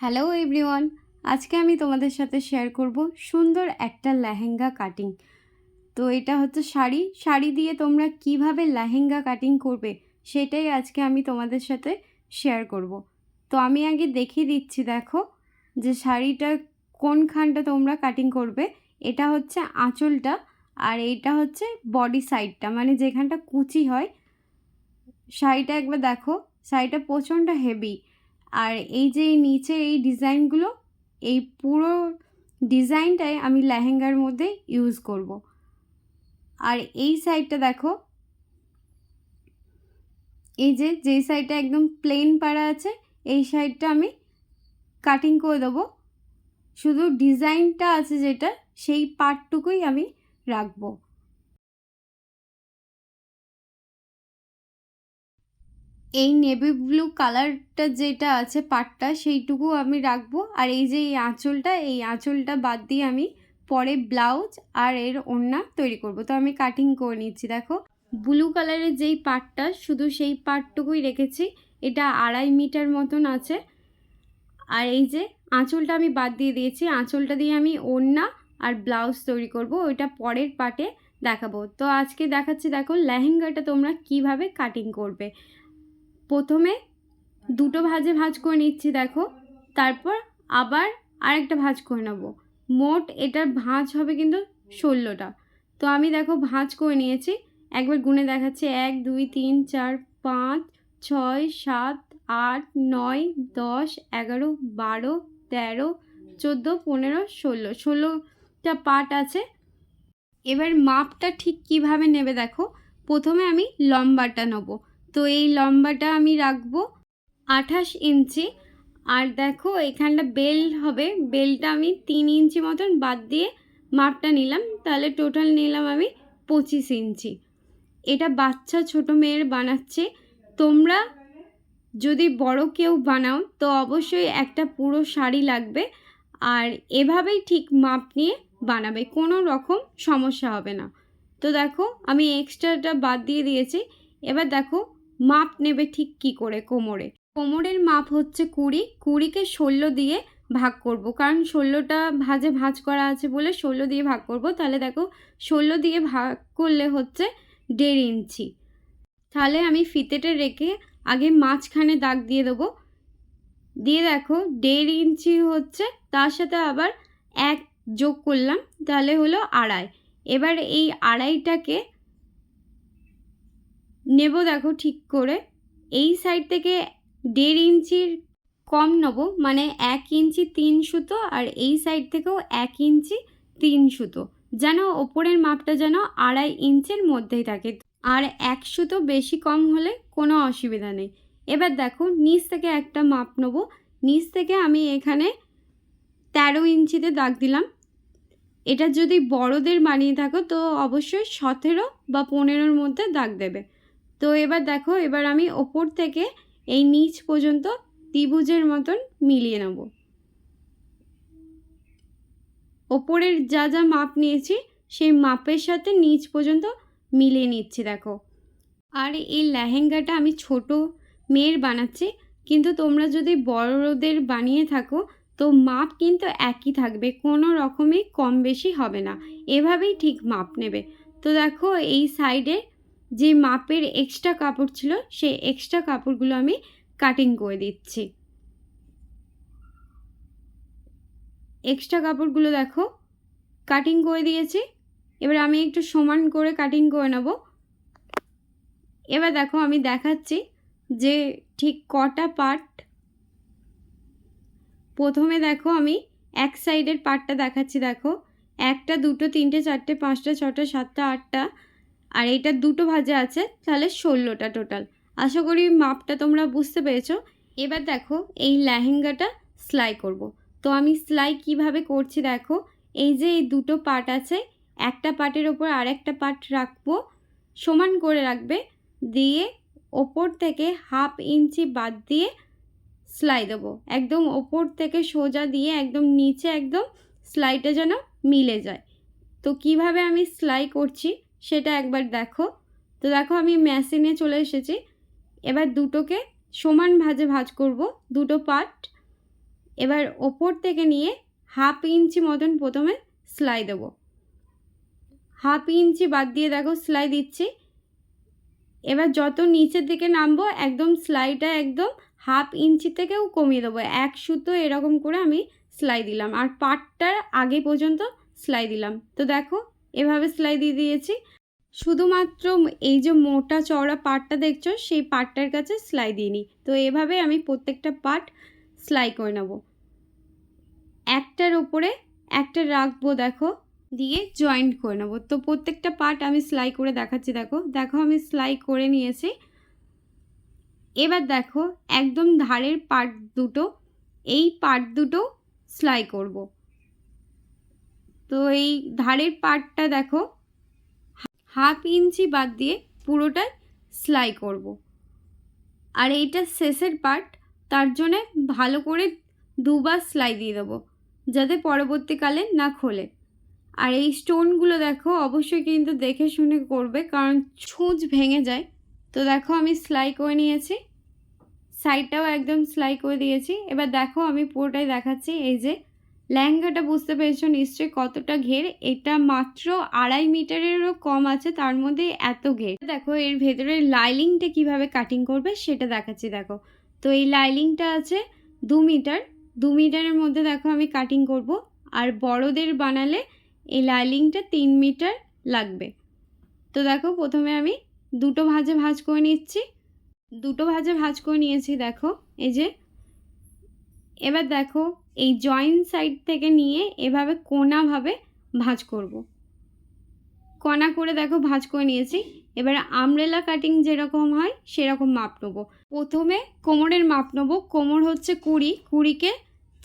Hello everyone, আজকে আমি তোমাদের সাথে শেয়ার করব সুন্দর একটা লেহেঙ্গা কাটিং তো এটা হচ্ছে শাড়ি শাড়ি দিয়ে তোমরা কীভাবে লেহেঙ্গা কাটিং করবে সেটাই আজকে আমি তোমাদের সাথে শেয়ার করব। তো আমি আগে দেখিয়ে দিচ্ছি, দেখো যে শাড়িটার কোনখানটা তোমরা কাটিং করবে, এটা হচ্ছে আঁচলটা আর এইটা হচ্ছে বডি সাইডটা মানে যেখানটা কুচি হয়। শাড়িটা একবার দেখো, শাড়িটা প্রচণ্ড হেভি আর এই যে নিচে এই ডিজাইনগুলো এই পুরো ডিজাইনটাই আমি লেহেঙ্গার মধ্যে ইউজ করব। আর এই সাইডটা দেখো, এই যে যেই সাইডটা একদম প্লেন পাড়া আছে, এই সাইডটা আমি কাটিং করে দেবো। শুধু ডিজাইনটা আছে যেটা, সেই পার্টটুকুই আমি রাখব। এই নেভি ব্লু কালারটা যেটা আছে পাটটা, সেইটুকু আমি রাখব। আর এই যে এই আঁচলটা এই আঁচলটা বাদ দিয়ে আমি পরে ব্লাউজ আর এর ওড়না তৈরি করব। তো আমি কাটিং করে নিচ্ছি, দেখো। ব্লু কালারের যেই পাটটা, শুধু সেই পাটটুকুই রেখেছি। এটা আড়াই মিটার মতন আছে। আর এই যে আঁচলটা আমি বাদ দিয়ে দিয়েছি, আঁচলটা দিয়ে আমি ওড়না আর ব্লাউজ তৈরি করব। ওইটা পরের পাটে দেখাবো। তো আজকে দেখাচ্ছি, দেখো লেহেঙ্গাটা তোমরা কীভাবে কাটিং করবে। প্রথমে দুটো ভাজে ভাজ করে নিচ্ছি, দেখো। তারপর আবার আরেকটা ভাজ করে নেব। মোট এটার ভাঁজ হবে কিন্তু ষোলোটা। তো আমি দেখো ভাঁজ করে নিয়েছি। একবার গুনে দেখাচ্ছি। এক, দুই, তিন, চার, পাঁচ, ছয়, সাত, আট, নয়, দশ, এগারো, বারো, তেরো, চোদ্দ, পনেরো, ষোলো। ষোলোটা পার্ট আছে। এবার মাপটা ঠিক কীভাবে নেবে দেখো। প্রথমে আমি লম্বাটা নেব। তো এই লম্বাটা আমি রাখব আঠাশ ইঞ্চি। আর দেখো এখানটা বেল হবে। বেলটা আমি তিন ইঞ্চি মতন বাদ দিয়ে মাপটা নিলাম। তাহলে টোটাল নিলাম আমি পঁচিশ ইঞ্চি। এটা বাচ্চা ছোট মেয়ের বানাচ্ছে। তোমরা যদি বড় কেউ বানাও, তো অবশ্যই একটা পুরো শাড়ি লাগবে। আর এভাবেই ঠিক মাপ নিয়ে বানাবে, কোনো রকম সমস্যা হবে না। তো দেখো আমি এক্সট্রাটা বাদ দিয়ে দিয়েছি। এবার দেখো মাপ নেবে ঠিক কি করে কোমরে? কোমরের মাপ হচ্ছে কুড়ি, কুড়িকে ষোলো দিয়ে ভাগ করব। কারণ ষোলোটা ভাজে ভাজ করা আছে বলে ষোলো দিয়ে ভাগ করব। তাহলে দেখো, ষোলো দিয়ে ভাগ করলে হচ্ছে দেড় ইঞ্চি। তাহলে আমি ফিতেটে রেখে আগে মাঝখানে দাগ দিয়ে দেবো। দিয়ে দেখো, দেড় ইঞ্চি হচ্ছে, তার সাথে আবার এক যোগ করলাম, তাহলে হলো আড়াই। এবার এই আড়াইটাকে নেব দেখো ঠিক করে। এই সাইড থেকে দেড় ইঞ্চির কম নেব মানে এক ইঞ্চি তিন সুতো আর এই সাইড থেকেও এক ইঞ্চি তিন সুতো। যেন ওপরের মাপটা যেন আড়াই ইঞ্চের মধ্যেই থাকে। আর এক সুতো বেশি কম হলে কোনো অসুবিধা নেই। এবার দেখো নিচ থেকে একটা মাপ নেব। নিচ থেকে আমি এখানে তেরো ইঞ্চিতে দাগ দিলাম। এটা যদি বড়দের বানিয়ে থাকো তো অবশ্যই সতেরো বা পনেরোর মধ্যে দাগ দেবে। তো এবার দেখো, এবার আমি ওপর থেকে এই নিচ পর্যন্ত ত্রিভুজের মতন মিলিয়ে নেব। ওপরের যা যা মাপ নিয়েছি, সেই মাপের সাথে নিচ পর্যন্ত মিলিয়ে নিচ্ছি, দেখো। আর এই লেহেঙ্গাটা আমি ছোট মেয়ের বানাচ্ছি, কিন্তু তোমরা যদি বড়দের বানিয়ে থাকো, তো মাপ কিন্তু একই থাকবে, কোনো রকমই কম বেশি হবে না। এভাবেই ঠিক মাপ নেবে। তো দেখো, এই সাইডে যে মাপের এক্সট্রা কাপড় ছিল, সেই এক্সট্রা কাপড়গুলো আমি কাটিং করে দিচ্ছি। এক্সট্রা কাপড়গুলো দেখো কাটিং করে দিয়েছি। এবার আমি একটু সমান করে কাটিং করে নেব। এবার দেখো আমি দেখাচ্ছি যে ঠিক কটা পার্ট প্রথমে দেখো আমি এক সাইডের পার্টটা দেখাচ্ছি, দেখো। একটা, দুটো, তিনটে, চারটে, পাঁচটা, ছটা, সাতটা, আটটা আর এটা দুটো ভাজা আছে, তাহলে ষোলোটা টোটাল আশা করি মাপটা তোমরা বুঝতে পেরেছ। এবার দেখো, এই লেহেঙ্গাটা সেলাই করব। তো আমি সেলাই কীভাবে করছি দেখো, এই যে এই দুটো পার্ট আছে, একটা পার্টের ওপর আর একটা পার্ট রাখব। সমান করে রাখবে, দিয়ে ওপর থেকে হাফ ইঞ্চি বাদ দিয়ে সেলাই দেবো। একদম ওপর থেকে সোজা দিয়ে একদম নিচে একদম সেলাইটা যেন মিলে যায়। তো কীভাবে আমি সেলাই করছি? সেটা একবার দেখো। তো দেখো আমি মেশিনে চলে এসেছি। এবার দুটোকে সমান ভাজে ভাজ করব, দুটো পার্ট এবার ওপর থেকে নিয়ে হাফ ইঞ্চি মতন প্রথমে সেলাই দেবো। হাফ ইঞ্চি বাদ দিয়ে দেখো সেলাই দিচ্ছি। এবার যত নিচের দিকে নামবো, একদম সেলাইটা একদম হাফ ইঞ্চি থেকেও কমিয়ে দেবো। এক সুতো এরকম করে আমি সেলাই দিলাম। আর পাটটার আগে পর্যন্ত সেলাই দিলাম। তো দেখো এভাবে সেলাই দিয়ে দিয়েছি। শুধুমাত্র এই যে মোটা চওড়া পাটটা দেখছ, সেই পাটটার কাছে সেলাই দিইনি তো এভাবে আমি প্রত্যেকটা পাট সেলাই করে নেব। একটার ওপরে একটা রাখব, দেখো, দিয়ে জয়েন্ট করে নেব। তো প্রত্যেকটা পার্ট আমি সেলাই করে দেখাচ্ছি, দেখো। দেখো, আমি সেলাই করে নিয়েছি। এবার দেখো, একদম ধারের পার্ট দুটো, এই পার্ট দুটো সেলাই করব। তো এই ধারের পার্টটা দেখো, হাফ ইঞ্চি বাদ দিয়ে পুরোটাই সেলাই করব। আর এইটা শেষের পার্ট তার জন্যে ভালো করে দুবার সেলাই দিয়ে দেবো, যাতে পরবর্তীকালে না খোলে। আর এই স্টোনগুলো দেখো, অবশ্যই কিন্তু দেখে শুনে করবে, কারণ ছুঁচ ভেঙে যায়। তো দেখো, আমি সেলাই করে নিয়েছি। সাইডটাও একদম সেলাই করে দিয়েছি। এবার দেখো, আমি পুরোটাই দেখাচ্ছি, এই যে লেহেঙ্গাটা বুঝতে পেরেছ নিশ্চয়ই কতটা ঘের? এটা মাত্র আড়াই মিটারেরও কম আছে, তার মধ্যে এত ঘের। দেখো, এর ভেতরে লাইলিংটা কীভাবে কাটিং করবে সেটা দেখাচ্ছি, দেখো। তো এই লাইলিংটা আছে দু মিটার, দু মিটারের মধ্যে দেখো আমি কাটিং করব। আর বড়দের বানালে এই লাইলিংটা তিন মিটার লাগবে। তো দেখো, প্রথমে আমি দুটো ভাজে ভাজ করে নিচ্ছি। দুটো ভাজে ভাজ করে নিয়েছি, দেখো, এই যে এবার দেখো, এই জয়েন্ট সাইড থেকে নিয়ে এভাবে কোনাভাবে ভাজ করব। কণা করে দেখো ভাজ করে নিয়েছি। এবার আমরেলা কাটিং যেরকম হয়, সেরকম মাপ নেব। প্রথমে কোমরের মাপ নেব। কোমর হচ্ছে কুড়ি। কুড়িকে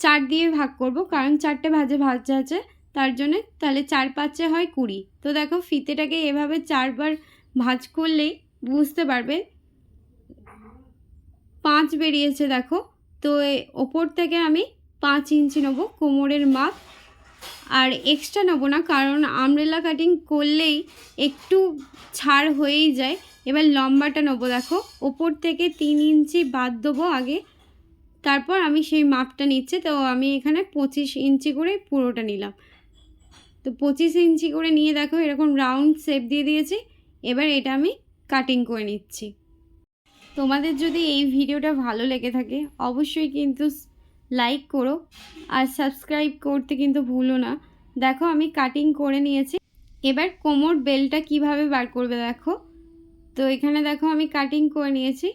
চার দিয়ে ভাগ করব, কারণ চারটে ভাজে ভাজা আছে, তার জন্যে তাহলে চার পাঁচে হয় কুড়ি। তো দেখো, ফিতেটাকে এভাবে চারবার ভাজ করলেই বুঝতে পারবে, পাঁচ বেরিয়েছে দেখো। তো ওপর থেকে আমি পাঁচ ইঞ্চি নেব কোমরের মাপ আর এক্সট্রা নেব না, কারণ আমরেলা কাটিং করলেই একটু ছাড় হয়েই যায়। এবার লম্বাটা নেব, দেখো, ওপর থেকে তিন ইঞ্চি বাদ দেবো আগে। তারপর আমি সেই মাপটা নিচ্ছি, তো আমি এখানে পঁচিশ ইঞ্চি করে পুরোটা নিলাম। তো পঁচিশ ইঞ্চি করে নিয়ে দেখো, এরকম রাউন্ড শেপ দিয়ে দিয়েছি। এবার এটা আমি কাটিং করে নিচ্ছি। তোমাদের যদি এই ভিডিওটা ভালো লেগে থাকে, অবশ্যই কিন্তু লাইক করো আর সাবস্ক্রাইব করতে কিন্তু ভুলো না। দেখো আমি কাটিং করে নিয়েছি। এবার কোমর বেলটা কীভাবে বার করবে দেখো। তো এখানে দেখো আমি কাটিং করে নিয়েছি।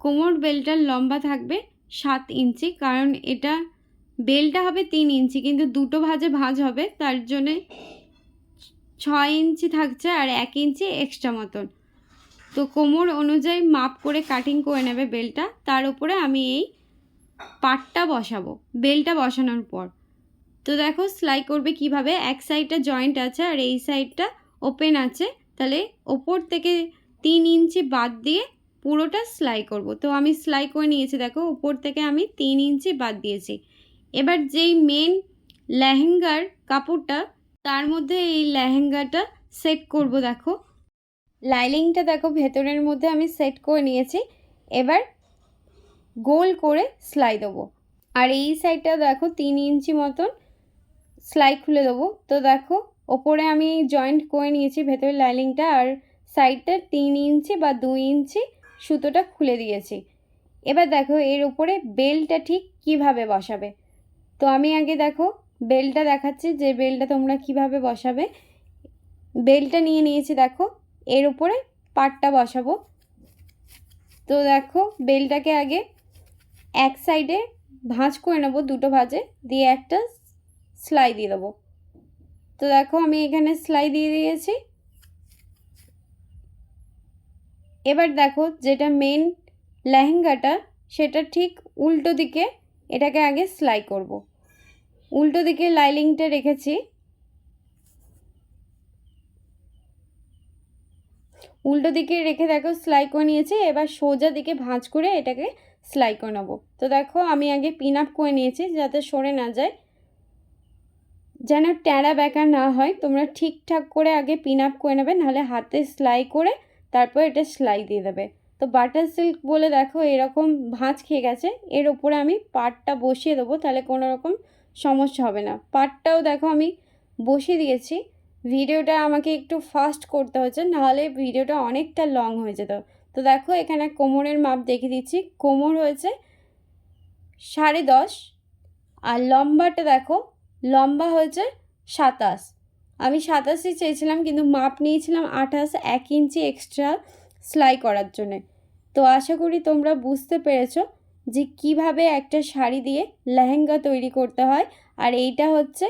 কোমর বেলটার লম্বা থাকবে সাত ইঞ্চি, কারণ এটা বেলটা হবে তিন ইঞ্চি, কিন্তু দুটো ভাজে ভাজ হবে, তার জন্যে ছয় ইঞ্চি থাকছে আর এক ইঞ্চি এক্সট্রা মতন। তো কোমর অনুযায়ী মাপ করে কাটিং করে নেবে বেলটা। তার উপরে আমি এই পাটটা বসাবো, বেলটা বসানোর পর। তো দেখো সেলাই করবে কীভাবে? এক সাইডটা জয়েন্ট আছে আর এই সাইডটা ওপেন আছে। তাহলে ওপর থেকে তিন ইঞ্চি বাদ দিয়ে পুরোটা সেলাই করব। তো আমি সেলাই করে নিয়েছি, দেখো ওপর থেকে আমি তিন ইঞ্চি বাদ দিয়েছি। এবার যেই মেন লেহেঙ্গার কাপড়টা, তার মধ্যে এই লেহেঙ্গাটা সেট করব, দেখো। লাইলিংটা দেখো ভেতরের মধ্যে আমি সেট করে নিয়েছি। এবার গোল করে সেলাই দেবো। আর এই সাইডটা দেখো তিন ইঞ্চি মতন সেলাই খুলে দেবো। তো দেখো ওপরে আমি জয়েন্ট করে নিয়েছি ভেতরের লাইলিংটা আর সাইডটা তিন ইঞ্চি বা দুই ইঞ্চি সুতোটা খুলে দিয়েছি। এবার দেখো এর উপরে বেলটা ঠিক কীভাবে বসাবে? তো আমি আগে দেখো বেলটা দেখাচ্ছি যে বেলটা তোমরা কীভাবে বসাবে। বেলটা নিয়ে নিয়েছি দেখো। এর উপরে পাটটা বসাবো। তো দেখো, বেলটাকে আগে এক সাইডে ভাঁজ করে নেব, দুটো ভাঁজে, দিয়ে একটা সেলাই দিয়ে দেবো। তো দেখো, আমি এখানে সেলাই দিয়ে দিয়েছি। এবার দেখো, যেটা মেন লেহেঙ্গাটা, সেটা ঠিক উল্টো দিকে এটাকে আগে সেলাই করব। উল্টো দিকে লাইলিংটা রেখেছি। উল্টো দিকে রেখে দেখো সেলাই করে নিয়েছি, এবার সোজা দিকে ভাঁজ করে এটাকে সেলাই করে নেব। তো দেখো আমি আগে পিন আপ করে নিয়েছি যাতে সরে না যায়। যেন ট্যাড়া ব্যাকা না হয়, তোমরা ঠিকঠাক করে আগে পিন আপ করে নেবে, নাহলে হাতে সেলাই করে তারপর এটা সেলাই দিয়ে দেবে। তো বাটার সিল্ক বলে দেখো এরকম ভাঁজ খেয়ে গেছে, এর ওপরে আমি পাটটা বসিয়ে দেবো, তাহলে কোনো রকম সমস্যা হবে না। পাটটাও দেখো আমি বসিয়ে দিয়েছি। ভিডিওটা আমাকে একটু ফাস্ট করতে হচ্ছে নাহলে ভিডিওটা অনেকটা লং হয়ে যেত। তো দেখো, এখানে কোমরের মাপ দেখে দিচ্ছি। কোমর হয়েছে সাড়ে দশ, আর লম্বাটা দেখো, লম্বা হয়েছে সাতাশ। আমি সাতাশই চেয়েছিলাম, কিন্তু মাপ নিয়েছিলাম আঠাশ, এক ইঞ্চি এক্সট্রা সেলাই করার জন্যে। তো আশা করি তোমরা বুঝতে পেরেছ যে কীভাবে একটা শাড়ি দিয়ে লেহেঙ্গা তৈরি করতে হয়, আর এইটা হচ্ছে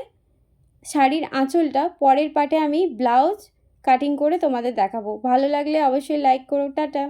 শাড়ির আঁচলটা পরের পাটে আমি ব্লাউজ কাটিং করে তোমাদের দেখাবো। ভালো লাগলে অবশ্যই লাইক করো। টাটা।